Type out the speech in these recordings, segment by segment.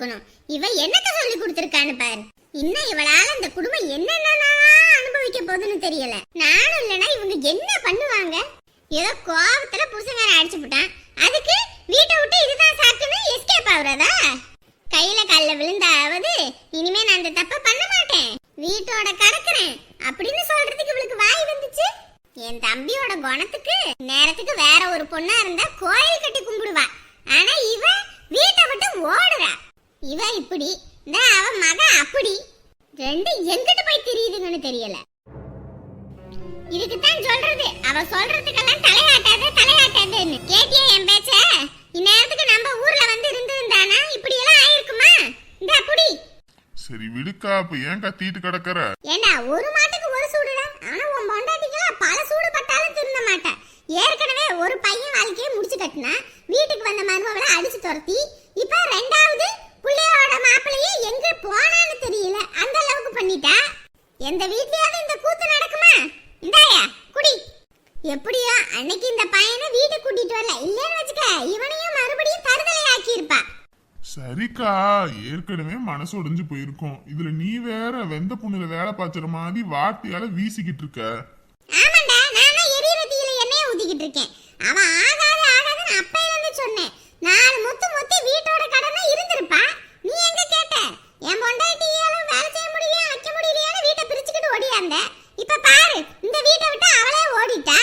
கொடுக்கணும். இவ என்னத்த சொல்லி கொடுத்திருக்கான்னு பாரு. இன்னும் இவளால இந்த குடும்பம் என்னென்ன அனுபவிக்க போகுதுன்னு தெரியல. நானும் இல்லனா இவங்க என்ன பண்ணுவாங்க? ஏதோ கோபத்துல புருஷங்கார அடிச்சு போட்டான். அதுக்கு வீட்டை விட்டு இதுதான் சாக்குன்னு எஸ்கேப் ஆகுறதா? கையில கல்ல விழுந்தாவது இனிமே நான் அந்த தப்ப பண்ண மாட்டேன். வீட்டோட கடக்குறேன். அப்படின்னு சொல்றதுக்கு இவளுக்கு வாய் வந்துச்சு. என் தம்பியோட குணத்துக்கு நேரத்துக்கு வேற ஒரு பொண்ணா இருந்தா கோயில் கட்டி கும்பிடுவா. ஆனா இவ வீட்டை விட்டு ஓடுறா. இவ இப்படி அவ மக அப்படி. ரெண்டு எங்கிட்டு போய் தெரியுதுங்கன்னு தெரியல. இதுக்கு தான் சொல்றது. அவ சொல்றதுக்கெல்லாம் தலையாட்டாத தலையாட்டாதன்னு. கேட்டியா என் பேச்ச? இந்நேரத்துக்கு நம்ம ஊர்ல வந்து இருந்திருந்தானா? இப்படி எல்லாம் ஆயிருக்குமா? இந்த அப்படி சரி விடுக்கா இப்ப ஏன் கத்திட்டு கிடக்குற? ஏண்டா ஒரு மாட்டுக்கு ஒரு சூடுடா? ஆனா உன் பொண்டாட்டிக்கெல்லாம் பல சூடு பட்டாலும் திருந்த மாட்டா. ஏற்கனவே ஒரு பையன் வாழ்க்கையை முடிச்சு கட்டினா வீட்டுக்கு வந்த மருமகளை அடிச்சு துரத்தி இப்ப ரெண்டாவது புள்ளையோட மாப்பிள்ளையே எங்க போனான்னு தெரியல அந்த அளவுக்கு பண்ணிட்டா எந்த வீட்லயாவது இந்த கூத்து நடக்குமா இந்தாயா குடி எப்படியோ அன்னைக்கு இந்த பையனை வீட்டுக்கு கூட்டிட்டு வரல. இல்லன்னு வச்சுக்க இவனையும் மறுபடியும் தருதலை ஆக்கியிருப்பா சரிக்கா ஏற்கனவே மனசு உடைஞ்சு போயிருக்கோம். இதுல நீ வேற வெந்த புண்ணுல வேலை பாய்ச்சுற மாதிரி வார்த்தையால வீசிக்கிட்டு இருக்க. ஆமாண்டா நானும் எரியிற தீயில எண்ணெயை ஊத்திக்கிட்டு இருக்கேன். அவன் ஆகாது ஆகாதுன்னு அப்பையில இருந்து சொன்னேன். நாலு முத்து முத்தி வீட்டோட கடனை இருந்திருப்பா. நீ எங்க கேட்ட? என் பொண்டாட்டியாலும் வேலை செய்ய முடியலையா வைக்க முடியலையான்னு வீட்டை பிரிச்சுக்கிட்டு ஓடியாந்த. இப்ப பாரு இந்த வீட்டை விட்டு அவளே ஓடிட்டா.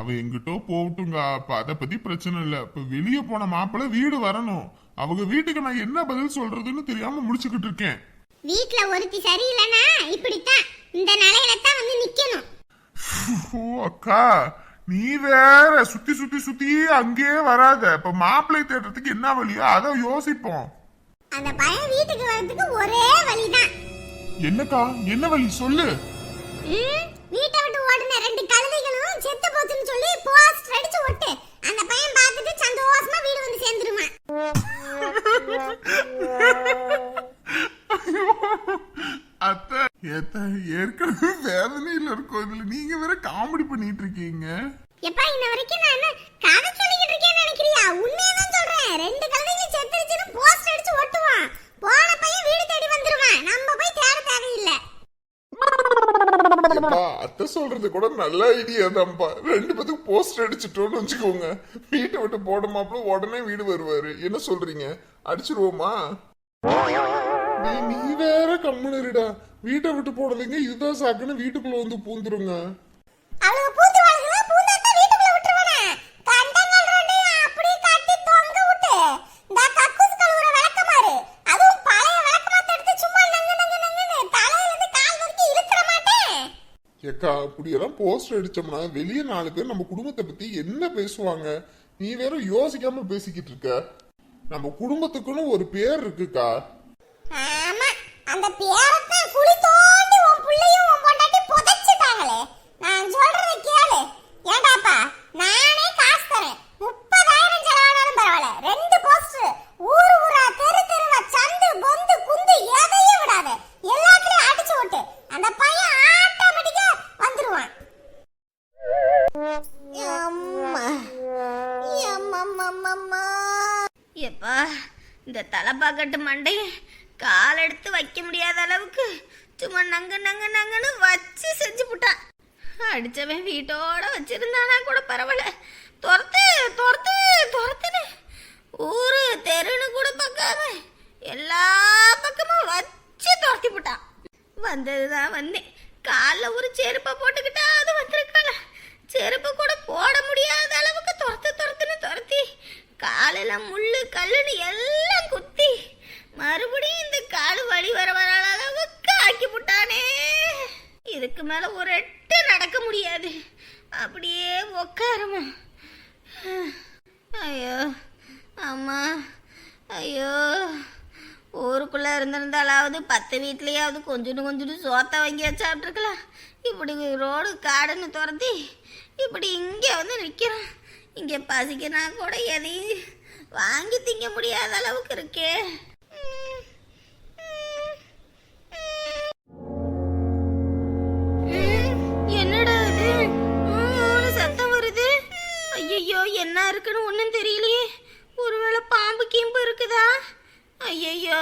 அவ எங்கிட்டோ போகட்டுங்க. அப்ப அத பத்தி பிரச்சனை இல்ல. இப்ப வெளியே போன மாப்பிள்ளை வீடு வரணும். அவங்க வீட்டுக்கு நான் என்ன பதில் சொல்றதுன்னு தெரியாம முடிச்சுக்கிட்டு இருக்கேன். வீட்ல ஒருத்தி சரியில்லைனா இப்படித்தான். இந்த நிலையில தான் வந்து நிக்கணும். ஓ அக்கா நீ வேற சுத்தி சுத்தி சுத்தி அங்கேயே வராத. இப்ப மாப்பிள்ளை தேடுறதுக்கு என்ன வழியோ அதை யோசிப்போம். அந்த பையன் வீட்டுக்கு வர்றதுக்கு ஒரே வழிதான். என்னக்கா? என்ன வழி? சொல்லு. ம், வீட்டை விட்டு ஓடின ரெண்டு கழுதைகளும் செத்து போச்சுன்னு சொல்லி போஸ்ட் அடிச்சு ஒட்டு அந்த பையன் பார்த்துட்டு சந்தோஷமா வீடு வந்து சேர்ந்துருவான் அத்தை ஏத்த ஏற்கனவே வேதனையில இருக்கோம் இதுல நீங்க வேற காமெடி பண்ணிட்டு இருக்கீங்க எப்பா இன்ன வரைக்கும் நான் என்ன கதை சொல்லிக்கிட்டு இருக்கேன்னு நினைக்கிறியா உண்மையை தான் சொல்றேன் ரெண்டு கழுதைகளும் செத்துருச்சுன்னு போஸ்ட் அடிச்சு ஒட்டுவான் போன பையன் வீடு தேடி வந்துருவான் நம்ம போய் தேட தேவையில்லை அப்பா அத்தை சொல்றது கூட நல்ல ஐடியா தான்ப்பா. ரெண்டு பேத்துக்கு போஸ்டர் அடிச்சிட்டோம்னு வச்சுக்கோங்க. வீட்டை விட்டு போட உடனே வீடு வருவாரு. என்ன சொல்றீங்க? அடிச்சிருவோமா? நீ நீ வேற கம்முனு இருடா. வீட்டை விட்டு போடலைங்க இதுதான் சாக்குன்னு வீட்டுக்குள்ள வந்து பூந்துருங்க. ஏக்கா அப்படியெல்லாம் போஸ்டர் அடிச்சோம்னா வெளியே நாலு பேர் நம்ம குடும்பத்தை பத்தி என்ன பேசுவாங்க? நீ வேற யோசிக்காம பேசிக்கிட்டு இருக்க. நம்ம குடும்பத்துக்குன்னு ஒரு பேர் இருக்குக்கா. ஆமா அந்த பேரை குழி இந்த தலைப்பாக்கட்டு மண்டையை கால் எடுத்து வைக்க முடியாத அளவுக்கு சும்மா நங்க நங்க நங்கன்னு வச்சு செஞ்சு விட்டான் அடிச்சவன் வீட்டோட வச்சிருந்தானா கூட பரவாயில்ல. துரத்து துரத்து துரத்துன்னு ஊரு தெருன்னு கூட பார்க்காம எல்லா பக்கமும் வச்சு துரத்தி வந்தது வந்ததுதான் வந்தேன். காலில் ஒரு செருப்பை போட்டுக்கிட்டா அது வந்திருக்கல செருப்பு கூட போட முடியாத அளவு காலில் முள் கல்லுன்னு எல்லாம் குத்தி மறுபடியும் இந்த கால் வழி வர வர அளவுக்கு ஆக்கி விட்டானே இதுக்கு மேலே ஒரு எட்டு நடக்க முடியாது. அப்படியே உக்காருமா. ஐயோ அம்மா ஐயோ. ஊருக்குள்ளே இருந்திருந்தாலாவது பத்து வீட்லேயாவது கொஞ்சோண்டு கொஞ்சோண்டு சோத்த வாங்கி சாப்பிட்ருக்கலாம் இப்படி ரோடு காடுன்னு துரத்தி இப்படி இங்கே வந்து நிற்கிறோம் இங்கே பசிக்கினா கூட எதையும் வாங்கி திங்க முடியாத அளவுக்கு இருக்கே. என்னடா இது? சத்தம் வருது. ஐயோ என்ன இருக்குன்னு ஒன்றும் தெரியலையே. ஒருவேளை பாம்பு கீம்பு இருக்குதா? ஐயோ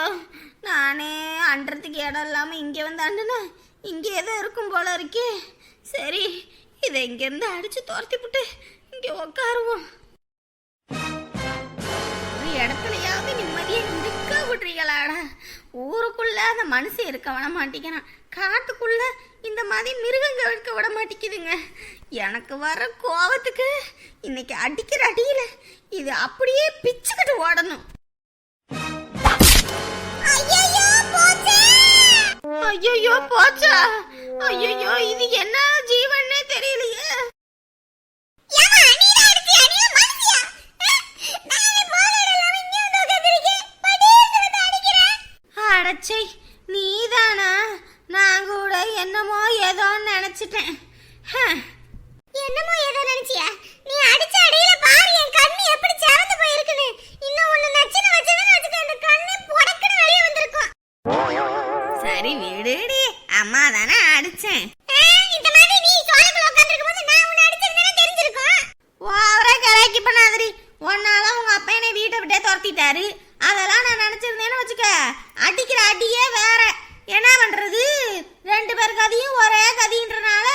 நானே அன்றதுக்கு இடம் இல்லாமல் இங்கே வந்து அண்டுனா இங்கே ஏதோ இருக்கும் போல இருக்கே. சரி இதை இங்கேருந்து அடித்து துரத்தி விட்டு இங்கே உட்காருவோம் ஒரு இடத்துலயாவது நிம்மதியை நிற்க விடுறீங்களாடா. ஊருக்குள்ள அந்த மனுஷன் இருக்க விட மாட்டேங்கிறான். காட்டுக்குள்ள இந்த மாதிரி மிருகங்கள் இருக்க விட மாட்டேங்குதுங்க. எனக்கு வர கோவத்துக்கு இன்னைக்கு அடிக்கிற அடியில இது அப்படியே பிச்சுக்கிட்டு ஓடணும். ஐயோ போச்சா! ஐயோ இது என்ன ஜீவன்னு தெரியலையே அடச்சை நீதானா நான் கூட என்னமோ ஏதோ நினைச்சிட்டேன். என்னமோ ஏதோ நினைச்சியா? நீ அடிச்ச அடியில பாரு என் கண்ணு எப்படி செவந்து போயிருக்குன்னு. இன்னும் ஒண்ணு நச்சுன்னு வச்சதுன்னு வச்சுக்க அந்த கண்ணு புடக்குன்னு வெளியே வந்திருக்கும். சரி விடுடி அம்மா தானே அடிச்சேன். இந்த மாதிரி நீ சோலைக்குள்ள உட்கார்ந்திருக்கும் போது நான் உன்னை தெரிஞ்சிருக்கும். ஓவரா கலாய்க்கு பண்ணாதடி. ஒன்னால உங்க அப்பா என்னை வீட்டை விட்டே துரத்திட்டாரு. அதெல்லாம் நான் நினைச்சிருந்தேன்னு வச்சுக்க. அடிக்கிற அடியே வேற. என்ன பண்றது? ரெண்டு பேர் கதையும் ஒரே கதின்றனால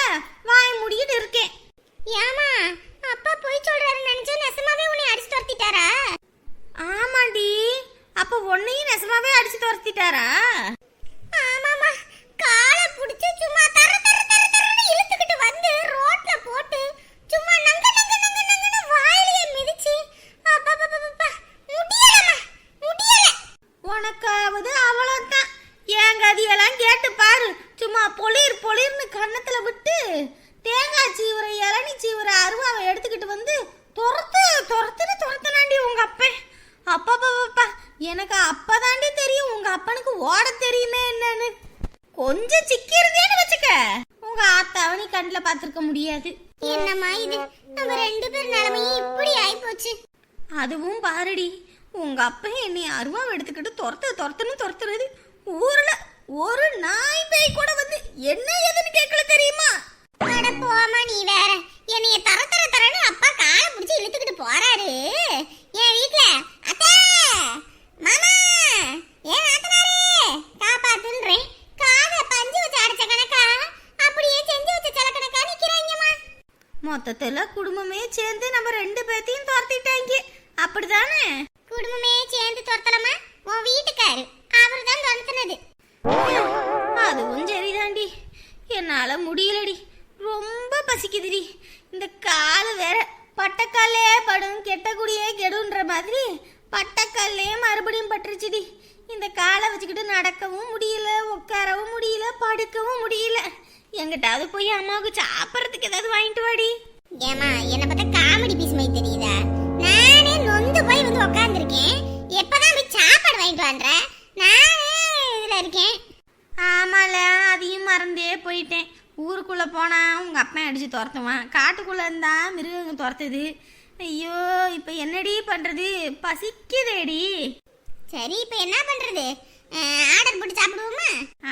வாய் முடிக்கிட்டு இருக்கேன். ஏமா அப்பா போய் சொல்றாருன்னு நினைச்சா நெசமாவே உன்னை அடிச்சு துரத்திட்டாரா? ஆமாண்டி அப்ப உன்னையும் நெசமாவே அடிச்சு துரத்திட்டாரா ஆமாமா காலை புடிச்சு சும்மா தர தர தர தரன்னு இழுத்துக்கிட்டு வந்து ரோட்ல போட்டு சும்மா நங்க நங்க நங்க நங்கன்னு வாயிலேயே மிதிச்சு அப்பப்பப்பப்பா முடியலம்மா முடியல உனக்காவது அவ்வளோதான் என் கதியெல்லாம் கேட்டு பாரு சும்மா பொளிர் பொளிர்னு கன்னத்துல விட்டு தேங்காய் சீவுற இளநி சீவுற அருவாவை எடுத்துக்கிட்டு வந்து துரத்து துரத்துன்னு துரத்துனாண்டி உங்க அப்பன் அப்பப்பப்பா எனக்கு அப்பதாண்டி தெரியும். உங்க அப்பனுக்கு ஓட தெரியுமே என்னன்னு. கொஞ்சம் சிக்கிருந்தேன்னு வச்சுக்க. உங்க ஆத்தாவை நீ கண்ணில் பார்த்துருக்க முடியாது. என்னம்மா இது? நம்ம ரெண்டு பேர் நிலைமையும் இப்படி ஆயிப்போச்சு. அதுவும் பாருடி. உங்க அப்பா என்னை அருவாவை எடுத்துக்கிட்டு துரத்து துரத்துன்னு துரத்துறது ஊர்ல ஒரு நாய் பேய் கூட வந்து என்ன ஏதுன்னு கேட்கல தெரியுமா? அட போமா நீ வேற. என்னைய தர தர தரன்னு அப்பா காலை பிடிச்சு இழுத்துக்கிட்டு போறாரு. என் வீட்ல அத்தை மாமா ஏன் ஆத்தனாரே காப்பாத்துன்றேன் காதை பஞ்சு வச்சு அடைச்ச கணக்கா அப்படியே செஞ்சு வச்ச சில கணக்கா நிக்கிறாங்கம்மா மொத்தத்துல குடும்பமே சேர்ந்து நம்ம ரெண்டு பேர்த்தையும் துரத்திட்டாங்க அப்படிதானே? குடும்பமே சேர்ந்து துரத்தலாமா உன் வீட்டுக்காரு அவர் தான் துரத்துனது அதுவும் சரிதாண்டி. என்னால முடியலடி. ரொம்ப பசிக்குதுடி. இந்த கால் வேற பட்டக்காலே படும் கெட்டக்குடியே கெடுன்ற மாதிரி பட்டக்காலே மறுபடியும் பட்டுருச்சுடி. இந்த காலை வச்சுக்கிட்டு நடக்கவும் முடியல உட்காரவும் முடியல படுக்கவும் முடியல. எங்கிட்டாவது போய் அம்மாவுக்கு சாப்பிட்றதுக்கு ஏதாவது வாங்கிட்டு வாடி. ஏமா என்ன பார்த்தா காமெடி பீஸ் மாதிரி தெரியுதா? நானே நொந்து போய் வந்து உட்காந்துருக்கேன் எப்பதான் போய் சாப்பாடு வாங்கிட்டு வந்த நானே இதுல இருக்கேன். ஆமால அதையும் மறந்தே போயிட்டேன். ஊருக்குள்ள போனா உங்க அப்பா அடிச்சு துரத்துவான். காட்டுக்குள்ள இருந்தா மிருகங்க துரத்துது. ஐயோ இப்ப என்னடி பண்றது? பசிக்குதேடி. சரி இப்போ என்ன பண்றது? ஆர்டர் போட்டு சாப்பிடுவோமா?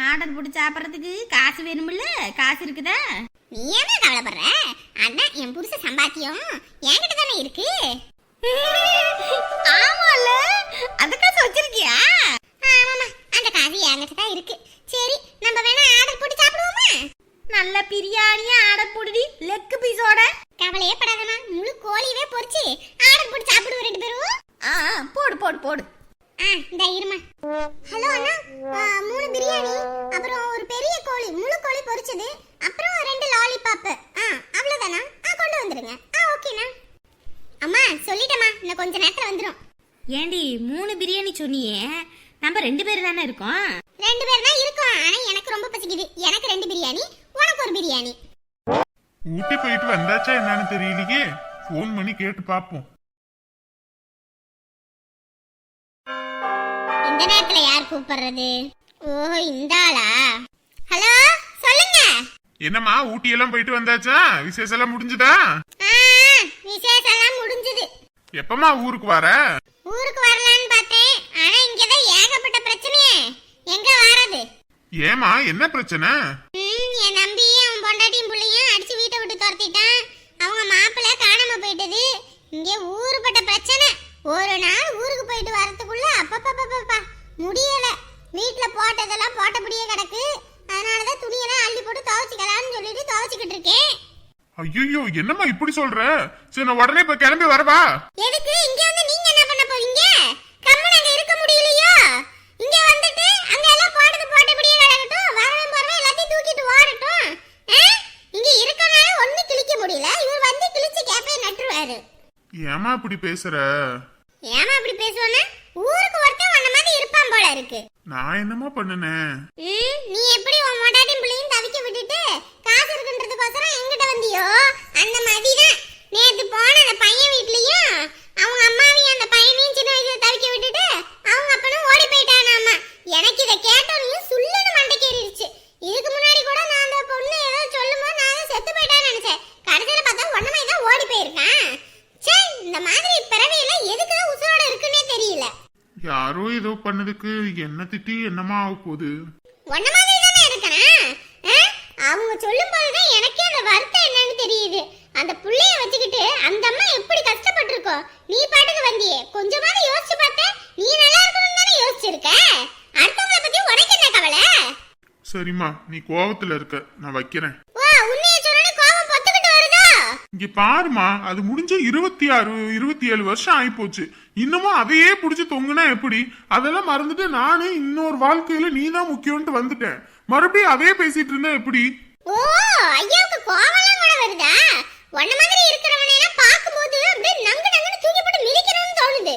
ஆர்டர் போட்டு சாப்பிட்றதுக்கு காசு வேணுமில்ல? காசு இருக்குதா? நீ ஏன் கவலைப்படுற? அதான் என் புருஷ சம்பாத்தியம். என்கிட்ட தானே இருக்கு. ஆமால. அந்த காசு வச்சிருக்கியா? ஆமாமா அந்த காசு என்கிட்ட தான் இருக்கு. சரி நம்ம வேணா ஆர்டர் போட்டு சாப்பிடுவோமா? நல்ல பிரியாணியா ஆர்டர் போடுடி லெக் பீஸோட கவலையே படாதம்மா முழு கோழியவே பொரிச்சு ஆர்டர் போட்டு சாப்பிடுவோம் ரெண்டு பேரும். ஆ போடு போடு போடு. ஆ இந்த இருமா. ஹலோ அண்ணா மூணு பிரியாணி அப்புறம் ஒரு பெரிய கோழி முழு கோழி பொரிச்சது லாலிபாப் ஆ அவ்வளவுதானா? ஆ கொண்டு வந்துருங்க. ஆ ஓகேண்ணா அம்மா சொல்லிட்டேம்மா. இன்னும் கொஞ்ச நேரத்துல வந்துடும் ஏண்டி மூணு பிரியாணி சொன்னியே. நம்ம ரெண்டு பேர் தானே இருக்கோம்? ரெண்டு பேர் தான் இருக்கோம். ஆனா எனக்கு ரொம்ப பசிக்குது. எனக்கு ரெண்டு பிரியாணி உனக்கு ஒரு பிரியாணி. ஊட்டி போயிட்டு வந்தாச்சா என்னன்னு தெரியலையே. ஃபோன் பண்ணி கேட்டு பாப்போம். இந்த நேரத்துல யார் கூப்பிடுறது? ஓ இந்த ஆளா? ஹலோ? என்னம்மா ஊட்டி எல்லாம் போயிட்டு வந்தாச்சா? விசேஷம் எல்லாம் முடிஞ்சுதா? விசேஷம் எல்லாம் முடிஞ்சது. எப்பமா ஊருக்கு வர? ஊருக்கு வரலான்னு பார்த்தேன். ஆனா இங்கதான் ஏகப்பட்ட பிரச்சனையே. எங்க வாரது? ஏமா என்ன பிரச்சனை? என் நம்பியும் அவன் பொண்டாட்டியும் புள்ளையும் அடிச்சு வீட்டை விட்டு துரத்திட்டான். அவங்க மாப்பிள்ளை காணாம போயிட்டது. இங்க ஊருப்பட்ட பிரச்சனை. ஒரு நாள் ஊருக்கு போயிட்டு வரதுக்குள்ள அப்பப்பப்பப்பா முடியல. வீட்ல போட்டதெல்லாம் போட்டபடியே கிடக்கு. அதனாலதான் துணியெல்லாம் அள்ளி போட்டு துவைச்சிக்கலாம்னு சொல்லிட்டு துவைச்சிக்கிட்டு இருக்கேன். ஐயோ என்னம்மா இப்படி சொல்ற? சரி நான் உடனே இப்ப கிளம்பி வரவா? எதுக்கு? இங்க வந்து நீங்க என்ன பண்ண போறீங்க? கம்மன் அங்க இருக்க முடியலையோ? இங்க வந்துட்டு அங்க எல்லாம் போட்டது போட்டபடியே கிடக்கட்டும் வரவன் போறவன் எல்லாத்தையும் தூக்கிட்டு ஓடட்டும்? இங்க இருக்கனால ஒண்ணு கிழிக்க முடியல. இவர் வந்து கிழிச்சு கேப்பே நட்டுருவாரு. ஏமா இப்படி பேசுற? ஏமா அப்படி பேசுவானே ஊருக்கு ஒருத்தன் உன்ன மாதிரி இருப்பான் போல இருக்கு. நான் என்னமா பண்ணுனேன் நீ எப்படி உன் மொட்டாட்டின் பிள்ளையும் தவிக்க விட்டுட்டு காசு இருக்குன்றதுக்கோசரம் வந்தியோ அந்த மாதிரிதான் நேத்து போன அந்த பையன் வீட்லயும் அவங்க அம்மாவையும் அந்த பையனையும் சின்ன வயசுல தவிக்க விட்டுட்டு அவங்க அப்பனும் ஓடி போயிட்டானாமா. எனக்கு இதை கேட்டோனையும் சுள்ளுன்னு மண்டைக்கேறிடுச்சு இதுக்கு முன்னாடி கூட நான் அந்த பொண்ணு ஏதோ சொல்லும்போது நான் செத்து போயிட்டான்னு நினைச்சேன். கடைசியில பார்த்தா ஒண்ணுமே தான் ஓடி போயிருக்கான். சே இந்த மாதிரி பிறவையெல்லாம் எதுக்குதான் உசுரோட இருக்குன்னே தெரியல. யாரோ ஏதோ பண்ணதுக்கு என்ன திட்டி என்னமா ஆக போகுது? உன்ன மாதிரி தானே இருக்கணும்? அவங்க சொல்லும் போதுதான் எனக்கே அந்த வருத்தம் என்னன்னு தெரியுது. அந்த புள்ளைய வச்சுக்கிட்டு அந்த அம்மா எப்படி கஷ்டப்பட்டிருக்கோ? நீ பாட்டுக்கு வந்தியே. கொஞ்சமாவது யோசிச்சு பார்த்த நீ நல்லா இருக்கணும்னு தானே யோசிச்சிருக்க? அடுத்தவங்கள பத்தி உனக்கு என்ன கவலை? சரிம்மா நீ கோவத்துல இருக்க. நான் வைக்கிறேன். இங்க பாருமா அது முடிஞ்ச இருபத்தி ஆறு இருபத்தி ஏழு வருஷம் ஆயிப்போச்சு. இன்னமும் அதையே புடிச்சு தொங்குனா எப்படி? அதெல்லாம் மறந்துட்டு நானே இன்னொரு வாழ்க்கையில நீ தான் முக்கியம்ட்டு வந்துட்டேன். மறுபடியும் அதே பேசிட்டு இருந்தா எப்படி? ஓ ஐயாவுக்கு கூட வருதா? உன்ன மாதிரி இருக்கிறவனை எல்லாம் பார்க்கும்போது அப்படியே நங்கு நங்குன்னு தூக்கி போட்டு மிதிக்கணும்னு தோணுது.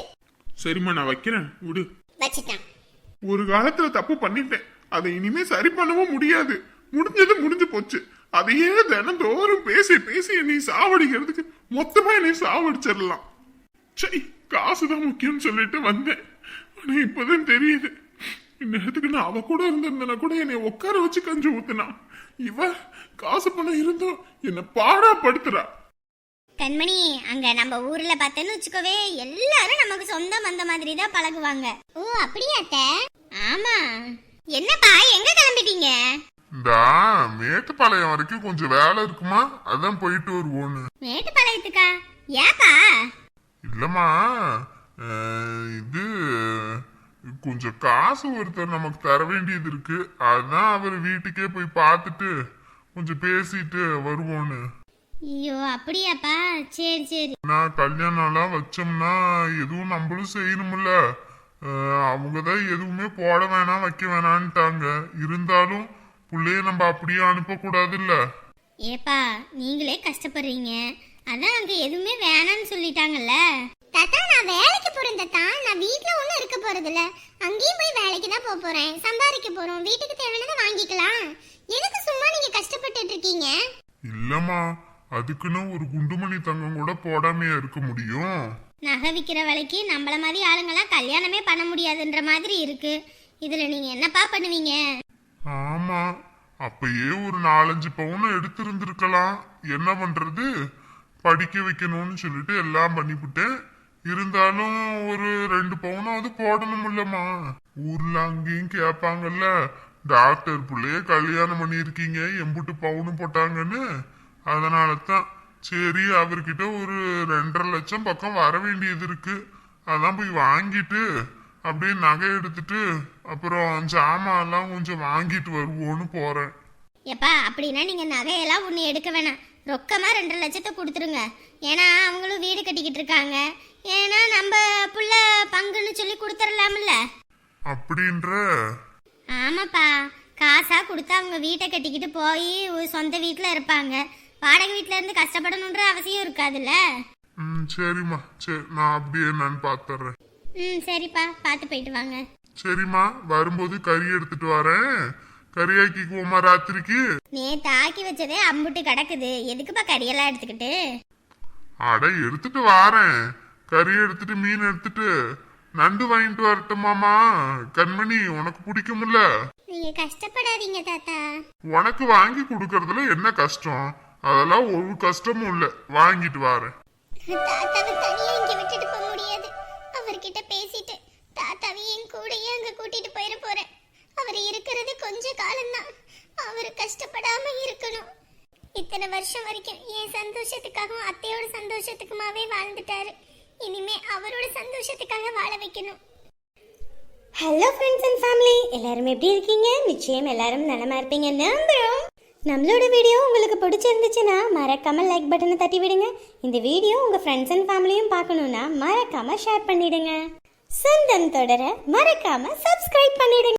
சரிம்மா நான் வைக்கிறேன். விடு. வச்சிட்டான். ஒரு காலத்துல தப்பு பண்ணிட்டேன். அதை இனிமே சரி பண்ணவும் முடியாது. முடிஞ்சது முடிஞ்சு போச்சு. அதையே தினந்தோறும் பேசி பேசி நீ சாவடிக்கிறதுக்கு மொத்தமா நீ சாவடிச்சிடலாம். சை காசுதான் முக்கியம்னு சொல்லிட்டு வந்தேன். ஆனா இப்பதான் தெரியுது. இந்நேரத்துக்கு நான் அவ கூட இருந்திருந்தேன்னா கூட என்னை உட்கார வச்சு கஞ்சி ஊத்துனா. இவ காசு பணம் இருந்தும் என்ன பாடா படுத்துறா. கண்மணி அங்க நம்ம ஊர்ல பார்த்தேன்னு வச்சுக்கோவே எல்லாரும் நமக்கு சொந்தம் அந்த மாதிரி தான் பழகுவாங்க. ஓ அப்படியா அத்தை? ஆமா. என்னப்பா எங்க கிளம்பிட்டீங்க? இந்த மேட்டுப்பாளையம் வரைக்கும் கொஞ்சம் வேலை இருக்குமா? அதான் போயிட்டு வருவோன்னு. மேட்டுப்பாளையத்துக்கா? ஏப்பா? இல்லம்மா அஹ், இது கொஞ்சம் காசு ஒருத்தர் நமக்கு தர வேண்டியது இருக்கு. அதான் அவர் வீட்டுக்கே போய் பார்த்துட்டு கொஞ்சம் பேசிட்டு வருவோன்னு. ஐயோ அப்படியாப்பா? சரி சரி. நான் கல்யாணம்லாம் வச்சோம்னா எதுவும் நம்மளும் செய்யணும்ல. அவங்க தான் எதுவுமே போட வேணாம் வைக்க வேணான்ட்டாங்க இருந்தாலும் புள்ளைய நம்ம அப்படியே அனுப்பக்கூடாதுல்ல. ஏப்பா நீங்களே கஷ்டப்படுறீங்க. அதான் அங்க எதுவுமே வேணாம்னு சொல்லிட்டாங்கல்ல. தாத்தா நான் வேலைக்கு போறேன் தாத்தா. நான் வீட்ல ஒண்ணும் இருக்க போறது இல்ல அங்கேயும் போய் வேலைக்கு தான் போக போறேன். சம்பாதிக்க போறோம். வீட்டுக்கு தேவையானதை வாங்கிக்கலாம். எதுக்கு சும்மா நீங்க கஷ்டப்பட்டுட்டு இருக்கீங்க? இல்லம்மா அதுக்குன்னு ஒரு குண்டுமணி தங்கம் கூட போடாமையா இருக்க முடியும்? நகை விற்கிற விலைக்கு நம்மள மாதிரி ஆளுங்கெல்லாம் கல்யாணமே பண்ண முடியாதுன்ற மாதிரி இருக்கு. இதுல நீங்க என்னப்பா பண்ணுவீங்க? ஆமா அப்பயே ஒரு நாலஞ்சு பவுன் எடுத்திருந்திருக்கலாம். என்ன பண்றது? படிக்க வைக்கணும்னு சொல்லிட்டு எல்லாம் பண்ணிவிட்டேன் இருந்தாலும் ஒரு ரெண்டு பவுனாவது போடணும் இல்லம்மா ஊர்ல அங்கேயும் கேட்பாங்கல்ல டாக்டர் புள்ளைய கல்யாணம் பண்ணியிருக்கீங்க எம்புட்டு பவுனு போட்டாங்கன்னு. அதனால தான் சரி அவர்கிட்ட ஒரு ரெண்டரை லட்சம் பக்கம் வர வேண்டியது இருக்கு. அதான் போய் வாங்கிட்டு அப்படியே நகை எடுத்துட்டு அப்புறம் ஜாமான் எல்லாம் கொஞ்சம் வாங்கிட்டு வருவோன்னு போறேன். எப்பா அப்படின்னா நீங்க நகையெல்லாம் ஒண்ணு எடுக்க வேணாம். ரொக்கமா ரெண்டு லட்சத்தை கொடுத்துருங்க. ஏன்னா அவங்களும் வீடு கட்டிக்கிட்டு இருக்காங்க. ஏன்னா நம்ம புள்ள பங்குன்னு சொல்லி கொடுத்துடலாம்ல அப்படின்ற ஆமாப்பா. காசா கொடுத்தா அவங்க வீட்டை கட்டிக்கிட்டு போய் சொந்த வீட்டில் இருப்பாங்க. வாடகை வீட்டில இருந்து கஷ்டப்படணுன்ற அவசியம் இருக்காதுல்ல? ம் சரிம்மா. சரி நான் அப்படியே நான் பார்த்துறேன் ம் சரிப்பா. பார்த்து போயிட்டு வாங்க. சரிம்மா வரும்போது கறி எடுத்துட்டு வரேன். கறி ஆக்கிக்குவோமா ராத்திரிக்கு. நேத்து ஆக்கி வச்சதே அம்புட்டு கிடக்குது. எதுக்குப்பா கறியெல்லாம் எடுத்துக்கிட்டு? அட எடுத்துட்டு வாரேன். கறி எடுத்துட்டு மீன் எடுத்துட்டு. நண்டு வாங்கிட்டு வரட்டுமாமா கண்மணி உனக்கு பிடிக்கும்ல? நீங்க கஷ்டப்படாதீங்க தாத்தா. உனக்கு வாங்கி கொடுக்கறதுல என்ன கஷ்டம்? அதெல்லாம் ஒரு கஷ்டமும் இல்ல. வாங்கிட்டு வாரேன். தாத்தாவை தனியா இங்க விட்டுட்டு போக முடியாது. அவர்கிட்ட பேசிட்டு தாத்தாவை என் கூடயே அங்க கூட்டிட்டு போயிட போறேன். அவர் இருக்கிறது கொஞ்ச காலம்தான். அவர் கஷ்டப்படாம இருக்கணும். இத்தனை வருஷம் வரைக்கும் என் சந்தோஷத்துக்காகவும் அத்தையோட சந்தோஷத்துக்குமாவே வாழ்ந்துட்டாரு. இனிமே அவரோட சந்தோஷத்துக்காக வாழ வைக்கணும். ஹலோ ஃப்ரெண்ட்ஸ் அண்ட் ஃபேமிலி எல்லாரும் எப்படி இருக்கீங்க? நிச்சயம் எல்லாரும் நலமா இருப்பீங்க. நம்புறோம் நம்மளோட வீடியோ உங்களுக்கு பிடிச்சிருந்துச்சுன்னா மறக்காம லைக் பட்டனை தட்டி விடுங்க. இந்த வீடியோ உங்க ஃப்ரெண்ட்ஸ் அண்ட் ஃபேமிலியும் பார்க்கணும்னா மறக்காம ஷேர் பண்ணிடுங்க. சொந்தம் தொடர மறக்காம சப்ஸ்கிரைப் பண்ணிடுங்க.